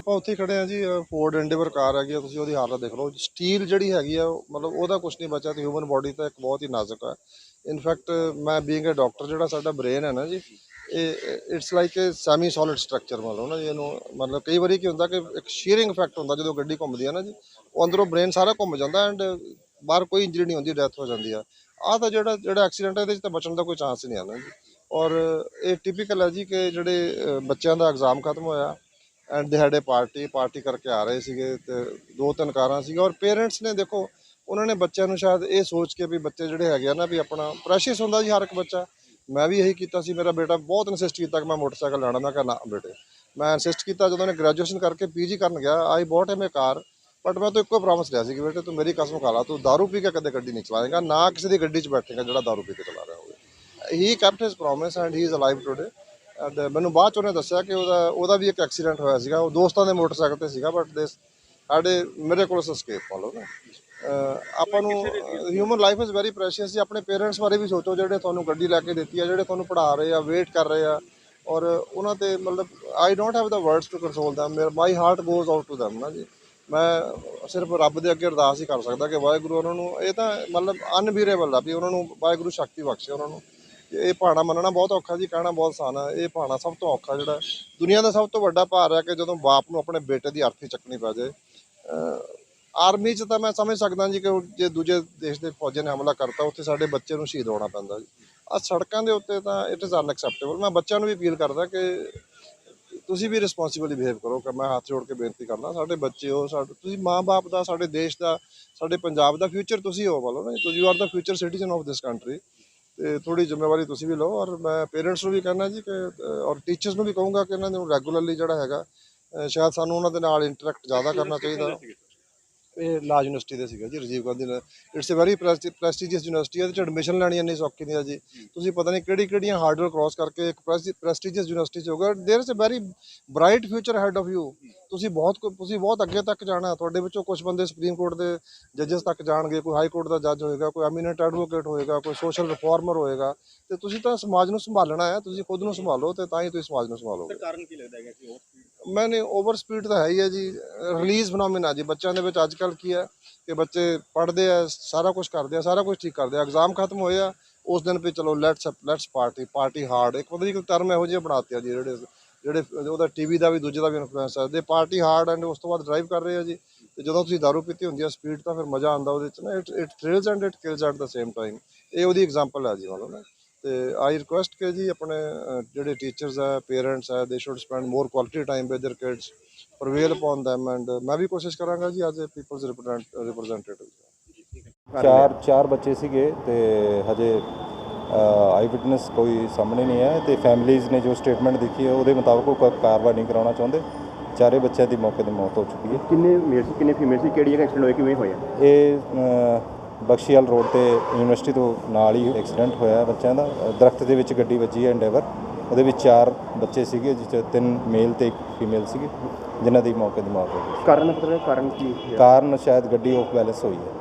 ਆਪਾਂ ਉੱਥੇ ਹੀ ਖੜੇ ਆ ਜੀ ਫੋਰਡ ਐਂਡੇਵਰ ਕਾਰ ਹੈਗੀ ਆ, ਤੁਸੀਂ ਉਹਦੀ ਹਾਲਤ ਦੇਖ ਲਓ। ਸਟੀਲ ਜਿਹੜੀ ਹੈਗੀ ਆ, ਮਤਲਬ ਉਹਦਾ ਕੁਝ ਨਹੀਂ ਬਚਿਆ ਤੇ ਹਿਊਮਨ ਬਾਡੀ ਤਾਂ ਇੱਕ ਬਹੁਤ ਹੀ ਨਾਜ਼ੁਕ ਹੈ ਇਨਫੈਕਟ ਮੈਂ ਬੀਇੰਗ ਅ ਡਾਕਟਰ ਜਿਹੜਾ ਸਾਡਾ ਬ੍ਰੇਨ ਹੈ ਨਾ ਜੀ, ਇਹ it's like a semi solid structure ਮਤਲਬ ਨਾ ਜੀ, ਇਹਨੂੰ ਮਤਲਬ ਕਈ ਵਾਰੀ ਕੀ ਹੁੰਦਾ ਕਿ ਇੱਕ ਸ਼ੀਅਰਿੰਗ ਇਫੈਕਟ ਹੁੰਦਾ ਜਦੋਂ ਗੱਡੀ ਘੁੰਮਦੀ ਹੈ ਨਾ ਜੀ, ਉਹ ਅੰਦਰੋਂ ਬ੍ਰੇਨ ਸਾਰਾ ਘੁੰਮ ਜਾਂਦਾ ਐਂਡ ਬਾਹਰ ਕੋਈ ਇੰਜਰੀ ਨਹੀਂ ਹੁੰਦੀ ਡੈਥ ਹੋ ਜਾਂਦੀ ਆ। ਆਹ ਤਾਂ ਜਿਹੜਾ ਜਿਹੜਾ ਐਕਸੀਡੈਂਟ ਹੈ ਇਹਦੇ 'ਚ ਤਾਂ ਬਚਣ ਦਾ ਕੋਈ ਚਾਂਸ ਹੀ ਨਹੀਂ ਆਣਾ ਜੀ। ਔਰ ਇਹ ਟਿਪੀਕਲ ਹੈ ਜੀ ਕਿ ਜਿਹੜੇ ਬੱਚਿਆਂ ਦਾ ਐਗਜ਼ਾਮ ਖਤਮ ਹੋਇਆ ਐਂਡ ਦੇ ਹੈਡ ਏ ਪਾਰਟੀ ਪਾਰਟੀ ਕਰਕੇ ਆ ਰਹੇ ਸੀਗੇ ਤੇ ਦੋ ਤਿੰਨ ਕਾਰਾਂ ਸੀਗਾ ਔਰ ਪੇਰੈਂਟਸ ਨੇ ਦੇਖੋ ਉਹਨਾਂ ਨੇ ਬੱਚਿਆਂ ਨੂੰ ਸ਼ਾਇਦ ਇਹ ਸੋਚ ਕੇ ਵੀ ਬੱਚੇ ਜਿਹੜੇ ਹੈਗੇ ਆ ਨਾ ਵੀ ਆਪਣਾ ਪ੍ਰੈਸ਼ੀਅਸ ਹੁੰਦਾ ਜੀ ਹਰ ਇੱਕ ਬੱਚਾ ਮੈਂ ਵੀ ਇਹੀ ਕੀਤਾ ਸੀ ਮੇਰਾ ਬੇਟਾ ਬਹੁਤ ਇਨਸਿਸਟ ਕੀਤਾ ਕਿ ਮੈਂ ਮੋਟਰਸਾਈਕਲ ਲੈਣਾ ਮੈਂ ਕਿਹਾ ਨਾ ਬੇਟੇ ਮੈਂ ਇਨਸਿਸਟ ਕੀਤਾ ਜਦੋਂ ਨੇ ਗ੍ਰੈਜੂਏਸ਼ਨ ਕਰਕੇ ਪੀਜੀ ਕਰਨ ਗਿਆ I bought him A car but ਮੈਂ ਤਾਂ ਇੱਕੋ ਪ੍ਰੋਮਿਸ ਲਿਆ ਸੀ ਕਿ ਬੇਟੇ ਤੂੰ ਮੇਰੀ ਕਸਮ ਖਾ ਲਾ ਤੂੰ दारू ਪੀ ਕੇ ਕਦੇ ਗੱਡੀ ਨਹੀਂ ਚਲਾਏਗਾ ਨਾ ਕਿਸੇ ਦੀ ਗੱਡੀ 'ਚ ਬੈਠੇਗਾ ਜਿਹੜਾ दारू ਪੀ ਕੇ ਚਲਾ ਰਿਹਾ ਹੋਵੇ he kept his promise and he is alive today and ਮੈਨੂੰ ਬਾਅਦ ਚ ਉਹਨੇ ਦੱਸਿਆ ਕਿ ਉਹਦਾ ਉਹਦਾ ਵੀ ਇੱਕ ਐਕਸੀਡੈਂਟ ਹੋਇਆ ਸੀਗਾ। ਉਹ ਦੋਸਤਾਂ ਦੇ ਮੋਟਰਸਾਈਕਲ ਤੇ ਸੀਗਾ ਬਟ ਦੇ ਸਾਡੇ, ਮੇਰੇ ਕੋਲ ਸਕੇਪ ਫਾਲੋ ਨਾ। ਆਪਾਂ ਨੂੰ human life is very precious ਜੀ। ਆਪਣੇ ਪੇਰੈਂਟਸ ਬਾਰੇ ਵੀ ਸੋਚੋ, ਜਿਹੜੇ ਤੁਹਾਨੂੰ ਗੱਡੀ ਲੈ ਕੇ ਦਿੱਤੀ ਆ, ਜਿਹੜੇ ਤੁਹਾਨੂੰ ਪੜ੍ਹਾ ਰਹੇ ਆ ਵੇਟ ਕਰ ਰਹੇ ਆ। ਔਰ ਉਹਨਾਂ ਤੇ ਮਤਲਬ I don't have the words to console them ਮੇਰਾ my heart goes out to them ਨਾ ਜੀ। ਮੈਂ ਸਿਰਫ ਰੱਬ ਦੇ ਅੱਗੇ ਅਰਦਾਸ ਹੀ ਕਰ ਸਕਦਾ ਕਿ ਵਾਹਿਗੁਰੂ ਉਹਨਾਂ ਨੂੰ, ਇਹ ਤਾਂ ਮਤਲਬ ਅਨਬੀਰੇਬਲ ਆ ਵੀ ਉਹਨਾਂ ਨੂੰ ਵਾਹਿਗੁਰੂ ਸ਼ਕਤੀ ਬਖਸ਼ੇ ਉਹਨਾਂ ਨੂੰ। ਇਹ ਭਾਣਾ ਮੰਨਣਾ ਬਹੁਤ ਔਖਾ ਜੀ, ਕਹਿਣਾ ਬਹੁਤ ਆਸਾਨ ਹੈ ਇਹ ਭਾਣਾ ਸਭ ਤੋਂ ਔਖਾ ਜਿਹੜਾ, ਦੁਨੀਆ ਦਾ ਸਭ ਤੋਂ ਵੱਡਾ ਭਾਰ ਹੈ ਕਿ ਜਦੋਂ ਬਾਪ ਨੂੰ ਆਪਣੇ ਬੇਟੇ ਦੀ ਅਰਥੀ ਚੱਕਣੀ ਪੈ ਜਾਏ। ਆਰਮੀ 'ਚ ਤਾਂ ਮੈਂ ਸਮਝ ਸਕਦਾ ਜੀ ਕਿ ਜੇ ਦੂਜੇ ਦੇਸ਼ ਦੇ ਫੌਜਾਂ ਨੇ ਹਮਲਾ ਕਰਤਾ, ਉੱਥੇ ਸਾਡੇ ਬੱਚੇ ਨੂੰ ਸ਼ਹੀਦ ਹੋਣਾ ਪੈਂਦਾ ਜੀ। ਆ ਸੜਕਾਂ ਦੇ ਉੱਤੇ ਤਾਂ ਇਟ ਇਜ਼ ਅਨਐਕਸੈਪਟੇਬਲ ਮੈਂ ਬੱਚਿਆਂ ਨੂੰ ਵੀ ਅਪੀਲ ਕਰਦਾ ਕਿ ਤੁਸੀਂ ਵੀ ਰਿਸਪੌਂਸਿਬਲੀ ਬਿਹੇਵ ਕਰੋ, ਕਿ ਮੈਂ ਹੱਥ ਜੋੜ ਕੇ ਬੇਨਤੀ ਕਰਦਾ, ਸਾਡੇ ਬੱਚੇ ਹੋ, ਸਾਡੇ, ਤੁਸੀਂ ਮਾਂ-ਬਾਪ ਦਾ, ਸਾਡੇ ਦੇਸ਼ ਦਾ, ਸਾਡੇ ਪੰਜਾਬ ਦਾ ਫਿਊਚਰ ਤੁਸੀਂ ਹੋ ਬੋਲੋ ਨਾ ਤੁਸੀਂ are the future citizen of this country ਤੇ ਥੋੜੀ ਜ਼ਿੰਮੇਵਾਰੀ ਤੁਸੀਂ ਵੀ ਲਓ ਔਰ ਮੈਂ ਪੇਰੈਂਟਸ ਨੂੰ ਵੀ ਕਹਿਣਾ ਜੀ ਕਿ ਔਰ ਟੀਚਰਸ ਨੂੰ ਵੀ ਕਹੂੰਗਾ ਕਿ ਇਹਨਾਂ ਨੂੰ ਰੈਗੂਲਰਲੀ ਜਿਹੜਾ ਹੈਗਾ ਸ਼ਾਇਦ ਸਾਨੂੰ ਉਹਨਾਂ ਦੇ ਨਾਲ ਇੰਟਰੈਕਟ ਜ਼ਿਆਦਾ ਕਰਨਾ ਚਾਹੀਦਾ। ਇਹ ਲਾ ਯੂਨੀਵਰਸਿਟੀ ਦੇ ਸੀਗਾ ਜੀ Rajiv Gandhi it's a very prestigious university ਇਹਦੇ ਚ ਐਡਮਿਸ਼ਨ ਲੈਣੀ ਇੰਨੀ ਸੌਖੀ ਨਹੀਂ ਆ ਜੀ ਤੁਸੀਂ ਪਤਾ ਨਹੀਂ ਕਿਹੜੀ ਕਿਹੜੀਆਂ ਹਾਰਡਰ ਕ੍ਰਾਸ ਕਰਕੇ ਇੱਕ ਪ੍ਰੈਸਟੀਜੀਅਸ ਯੂਨੀਵਰਸਿਟੀ ਚ ਹੋਗਾ there is a very bright future ahead of you ਤੁਸੀਂ ਬਹੁਤ ਕੁ- ਤੁਸੀਂ ਬਹੁਤ ਅੱਗੇ ਤੱਕ ਜਾਣਾ ਤੁਹਾਡੇ ਵਿੱਚੋਂ ਕੁਝ ਬੰਦੇ ਸੁਪਰੀਮ ਕੋਰਟ ਦੇ ਜੱਜਸ ਤੱਕ ਜਾਣਗੇ ਕੋਈ ਹਾਈ ਕੋਰਟ ਦਾ ਜੱਜ ਹੋਏਗਾ ਕੋਈ ਐਮੀਨੈਂਟ ਐਡਵੋਕੇਟ ਹੋਏਗਾ ਕੋਈ ਸੋਸ਼ਲ ਰਿਫਾਰਮਰ ਹੋਏਗਾ ਤੇ ਤੁਸੀਂ ਤਾਂ ਸਮਾਜ ਨੂੰ ਸੰਭਾਲਣਾ ਹੈ ਤੁਸੀਂ ਖੁਦ ਨੂੰ ਸੰਭਾਲੋ ਤੇ ਤਾਂ ਹੀ ਤੁਸੀਂ ਸਮਾਜ ਨੂੰ ਸੰਭਾਲੋਗੇ ਕਾਰਨ ਕੀ ਲੱਗਦਾ ਹੈਗਾ ਕਿ ਉਹ ਮੈਨੇ ਓਵਰ ਸਪੀਡ ਤਾਂ ਹੈ ਹੀ ਹੈ ਜੀ। ਰਿਲੀਜ਼ ਫਨੋਮੀਨਾ ਜੀ। ਬੱਚਿਆਂ ਦੇ ਵਿੱਚ ਅੱਜ ਕੱਲ ਕੀ ਹੈ ਕਿ ਬੱਚੇ ਪੜ੍ਹਦੇ ਆ, ਸਾਰਾ ਕੁਝ ਕਰਦੇ ਆ, ਸਾਰਾ ਕੁਝ ਠੀਕ ਕਰਦੇ ਆ। ਐਗਜ਼ਾਮ ਖਤਮ ਹੋਏ ਆ, ਉਸ ਦਿਨ ਵੀ ਚਲੋ let's let's party party hard ਇੱਕ ਪਤਾ ਨਹੀਂ ਕੋਈ ਟਰਮ ਇਹੋ ਜਿਹੇ ਬਣਾਤੇ ਆ ਜੀ, ਜਿਹੜੇ ਜਿਹੜੇ ਉਹਦਾ ਟੀਵੀ ਦਾ ਵੀ, ਦੂਜੇ ਦਾ ਵੀ ਇਨਫਲੂਐਂਸ ਹੈ ਦੇ ਪਾਰਟੀ ਹਾਰਡ ਐਂਡ ਉਸ ਤੋਂ ਬਾਅਦ ਡਰਾਈਵ ਕਰ ਰਹੇ ਆ ਜੀ, ਤੇ ਜਦੋਂ ਤੁਸੀਂ ਦਾਰੂ ਪੀਤੀ ਹੁੰਦੀ ਆ ਸਪੀਡ ਤਾਂ ਫਿਰ ਮਜ਼ਾ ਆਉਂਦਾ ਉਹਦੇ ਚ ਨਾ। It it thrills and it kills at the same time ਇਹ ਉਹਦੀ ਐਗਜ਼ਾਮਪਲ ਹੈ ਜੀ ਮੰਨ ਨਾ। ਤੇ ਆਈ ਰਿਕੁਐਸਟ ਕਿ ਜੀ ਆਪਣੇ ਅਹ, ਜਿਹੜੇ ਟੀਚਰਸ ਹੈ ਪੇਰੈਂਟਸ ਹੈ they should spend more quality time with their kids prevail upon them and ਮੈਂ ਵੀ ਕੋਸ਼ਿਸ਼ ਕਰਾਂਗਾ ਜੀ ਐਜ਼ ਅ ਪੀਪਲਸ ਰਿਪਰੈਜ਼ੈਂਟੇਟਿਵ ਚਾਰ ਚਾਰ ਬੱਚੇ ਸੀਗੇ ਤੇ ਹਜੇ ਆਈ ਵਿਟਨੈਸ ਕੋਈ ਸਾਹਮਣੇ ਨਹੀਂ ਹੈ ਤੇ ਫੈਮਿਲੀਜ਼ ਨੇ ਜੋ ਸਟੇਟਮੈਂਟ ਦਿੱਤੀ ਹੈ ਉਹਦੇ ਮੁਤਾਬਕ ਉਹ ਕੋਈ ਕਾਰਵਾਈ ਨਹੀਂ ਕਰਾਉਣਾ ਚਾਹੁੰਦੇ ਚਾਰੇ ਬੱਚਿਆਂ ਦੀ ਮੌਕੇ ਤੇ ਮੌਤ ਹੋ ਚੁੱਕੀ ਹੈ ਕਿੰਨੇ ਮੇਲ ਸੀ ਕਿੰਨੇ ਫੀਮੇਲ ਸੀ ਕਿਹੜੀ ਜਗ੍ਹਾ ਐਕਸੀਡੈਂਟ ਹੋਇਆ ਕਿਵੇਂ ਹੋਇਆ ਇਹ ਅ, ਬਖਸ਼ੀਵਾਲ ਰੋਡ ਤੇ ਯੂਨੀਵਰਸਿਟੀ ਤੋਂ ਨਾਲ ਹੀ ਐਕਸੀਡੈਂਟ ਹੋਇਆ ਬੱਚਿਆਂ ਦਾ। ਦਰਖਤ ਦੇ ਵਿੱਚ ਗੱਡੀ ਵੱਜੀ ਹੈ ਐਂਡੇਵਰ ਉਹਦੇ ਵਿੱਚ ਚਾਰ ਬੱਚੇ ਸੀਗੇ ਜਿਸ 'ਚ ਤਿੰਨ ਮੇਲ ਤੇ ਇੱਕ ਫੀਮੇਲ ਸੀਗੇ ਜਿਨ੍ਹਾਂ ਦੀ ਮੌਕੇ ਤੇ ਮੌਤ ਹੋ ਗਈ ਕਾਰਨ ਪਤਾ ਕਾਰਨ ਕੀ ਕਾਰਨ ਸ਼ਾਇਦ ਗੱਡੀ ਆਫ ਬੈਲੈਂਸ ਹੋਈ ਹੈ।